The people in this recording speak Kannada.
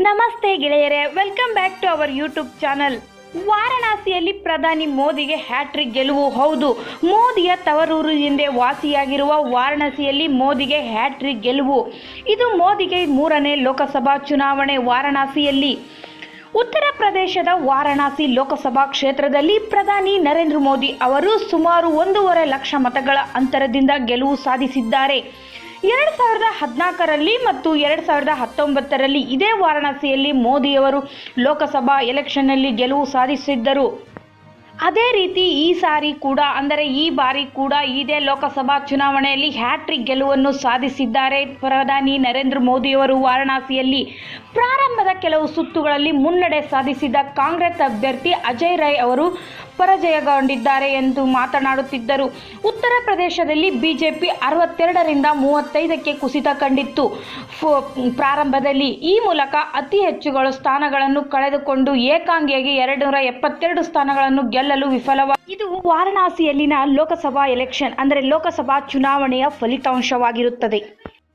ನಮಸ್ತೆ ಗೆಳೆಯರೇ welcome back to our YouTube channel ವಾರಣಾಸಿಯಲ್ಲಿ ಪ್ರಧಾನಿ ಮೋದಿಗೆ ಹ್ಯಾಟ್ರಿಕ್ ಗೆಲುವು, ಹೌದು. ಮೋದಿಯ ತವರೂರು ಹಿಂದೆ ವಾಸಿಯಾಗಿರುವ ವಾರಣಾಸಿಯಲ್ಲಿ ಮೋದಿಗೆ ಹ್ಯಾಟ್ರಿಕ್ ಗೆಲುವು. ಇದು ಮೋದಿಗೆ ಮೂರನೇ ಲೋಕಸಭಾ ಚುನಾವಣೆ ವಾರಣಾಸಿಯಲ್ಲಿ. ಉತ್ತರ ಪ್ರದೇಶದ ವಾರಣಾಸಿ ಲೋಕಸಭಾ ಕ್ಷೇತ್ರದಲ್ಲಿ ಪ್ರಧಾನಿ ನರೇಂದ್ರ ಮೋದಿ ಅವರು ಸುಮಾರು ಒಂದೂವರೆ ಲಕ್ಷ ಮತಗಳ ಅಂತರದಿಂದ ಗೆಲುವು ಸಾಧಿಸಿದ್ದಾರೆ. ಎರಡು ಸಾವಿರದ ಹದಿನಾಲ್ಕರಲ್ಲಿ ಮತ್ತು ಎರಡು ಸಾವಿರದ ಹತ್ತೊಂಬತ್ತರಲ್ಲಿ ಇದೇ ವಾರಣಾಸಿಯಲ್ಲಿ ಮೋದಿಯವರು ಲೋಕಸಭಾ ಎಲೆಕ್ಷನ್ನಲ್ಲಿ ಗೆಲುವು ಸಾಧಿಸಿದ್ದರು. ಅದೇ ರೀತಿ ಈ ಸಾರಿ ಕೂಡ, ಅಂದರೆ ಈ ಬಾರಿ ಕೂಡ ಇದೇ ಲೋಕಸಭಾ ಚುನಾವಣೆಯಲ್ಲಿ ಹ್ಯಾಟ್ರಿಕ್ ಗೆಲುವನ್ನು ಸಾಧಿಸಿದ್ದಾರೆ. ಪ್ರಧಾನಿ ನರೇಂದ್ರ ಮೋದಿಯವರು ವಾರಣಾಸಿಯಲ್ಲಿ ಪ್ರಾರಂಭದ ಕೆಲವು ಸುತ್ತುಗಳಲ್ಲಿ ಮುನ್ನಡೆ ಸಾಧಿಸಿದ ಕಾಂಗ್ರೆಸ್ ಅಭ್ಯರ್ಥಿ ಅಜಯ್ ರೈ ಅವರು ಪರಾಜಯಗೊಂಡಿದ್ದಾರೆ ಎಂದು ಮಾತನಾಡುತ್ತಿದ್ದರು. ಉತ್ತರ ಪ್ರದೇಶದಲ್ಲಿ ಬಿಜೆಪಿ ಅರವತ್ತೆರಡರಿಂದ ಮೂವತ್ತೈದಕ್ಕೆ ಕುಸಿತ ಕಂಡಿತ್ತು. ಪ್ರಾರಂಭದಲ್ಲಿ ಈ ಮೂಲಕ ಅತಿ ಹೆಚ್ಚುಗಳು ಸ್ಥಾನಗಳನ್ನು ಕಳೆದುಕೊಂಡು ಏಕಾಂಗಿಯಾಗಿ ಎರಡು ನೂರ ಎಪ್ಪತ್ತೆರಡು ಸ್ಥಾನಗಳನ್ನು ಗೆಲ್ಲಲು ವಿಫಲವಾಗಿ ಇದು ವಾರಣಾಸಿಯಲ್ಲಿನ ಲೋಕಸಭಾ ಎಲೆಕ್ಷನ್, ಅಂದರೆ ಲೋಕಸಭಾ ಚುನಾವಣೆಯ ಫಲಿತಾಂಶವಾಗಿರುತ್ತದೆ.